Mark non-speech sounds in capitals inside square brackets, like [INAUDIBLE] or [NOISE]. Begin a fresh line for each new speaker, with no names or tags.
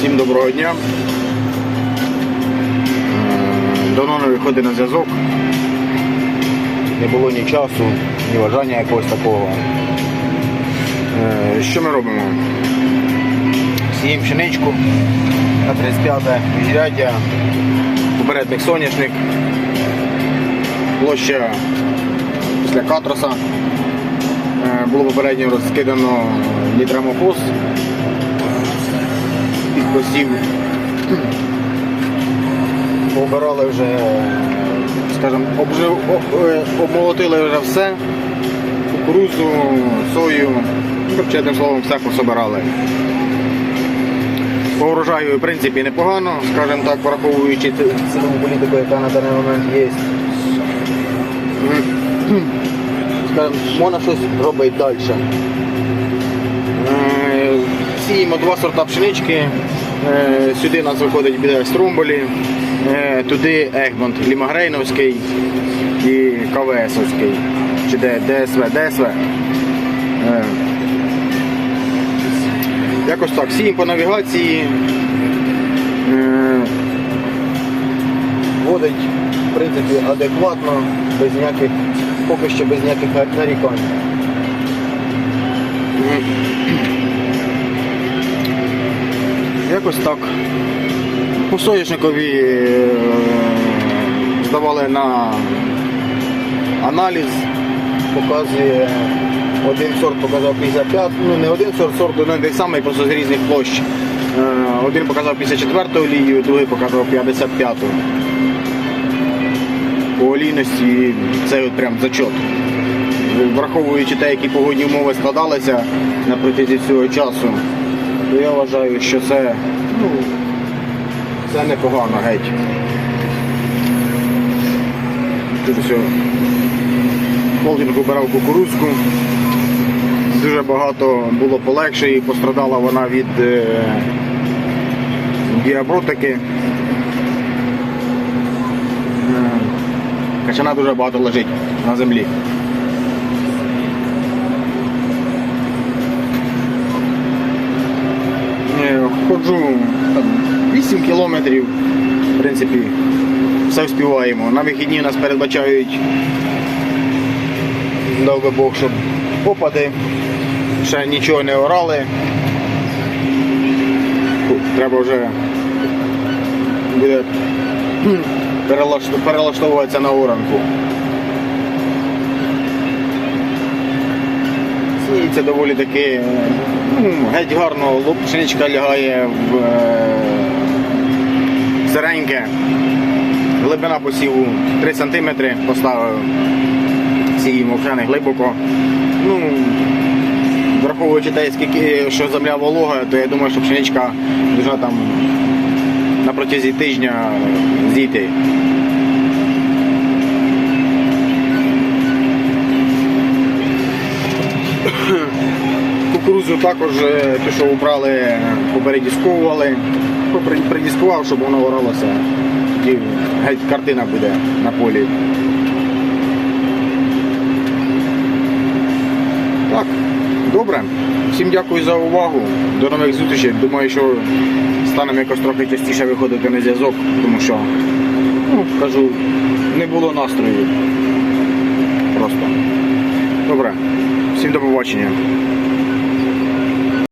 Всім доброго дня. Е, Давно не виходить на зв'язок. Не було ні часу, ні бажання якогось такого. Е, Що ми робимо? Сіємо пшеничку на 35 міжряддя, попередник соняшник, площа після катроса. Е, Було попередньо розкидано нітрамофос під посів. Обирали вже, скажімо, е, обмолотили вже все. Кукурузу, сою, ну, коротше, одним словом, все пособирали. По урожаю, в принципі, непогано, скажімо так, враховуючи цінову політику, яка на даний момент є. Скажімо, можна щось робити далі. Е, Сіємо два сорта пшенички. Е, Сюди у нас виходить біля Струмболі, е, туди Егмонт Лімагрейновський і КВСовський. Чи ДСВ, ДСВ. Е, Якось так, сіємо по навігації. Водить, в принципі, адекватно, без ніяких, поки що без ніяких нарікань. Якось так. По соняшникові е, здавали на аналіз, показує один сорт показав 55, ну не один сорт, сорт один той самий, просто з різних площ. Е, Один показав 54 олію, другий показав 55. По олійності це от прям зачот. Враховуючи те, які погодні умови складалися на протязі цього часу, то я вважаю, що це, ну, це непогано геть. Тут все. Холдинг обирав кукурузку. Дуже багато було полегше і пострадала вона від е, діабротики. Е, Качана дуже багато лежить на землі. Е, Ходжу там, 8 кілометрів, в принципі, все вспіваємо. На вихідні нас передбачають, дав би Бог, щоб попади. Ще нічого не орали. Треба вже буде [CLEARS THROAT] перелаштовуватися на оранку. Сіється доволі таки ну, геть гарно, пшеничка лягає в е, сиреньке. Глибина посіву 3 см поставив. Сіємо вже не глибоко. Ну, враховуючи те, скільки що земля волога, то я думаю, що пшеничка дуже там на протязі тижня зійти. Кукурузу також те, що убрали, попередісковували. Попри- Придіскував, щоб воно оралося. Тоді геть картина буде на полі. Так, добре. Всім дякую за увагу. До нових зустрічей. Думаю, що станемо якось трохи частіше виходити на зв'язок, тому що, ну, кажу, не було настрою. Просто. Добре. Всім до побачення.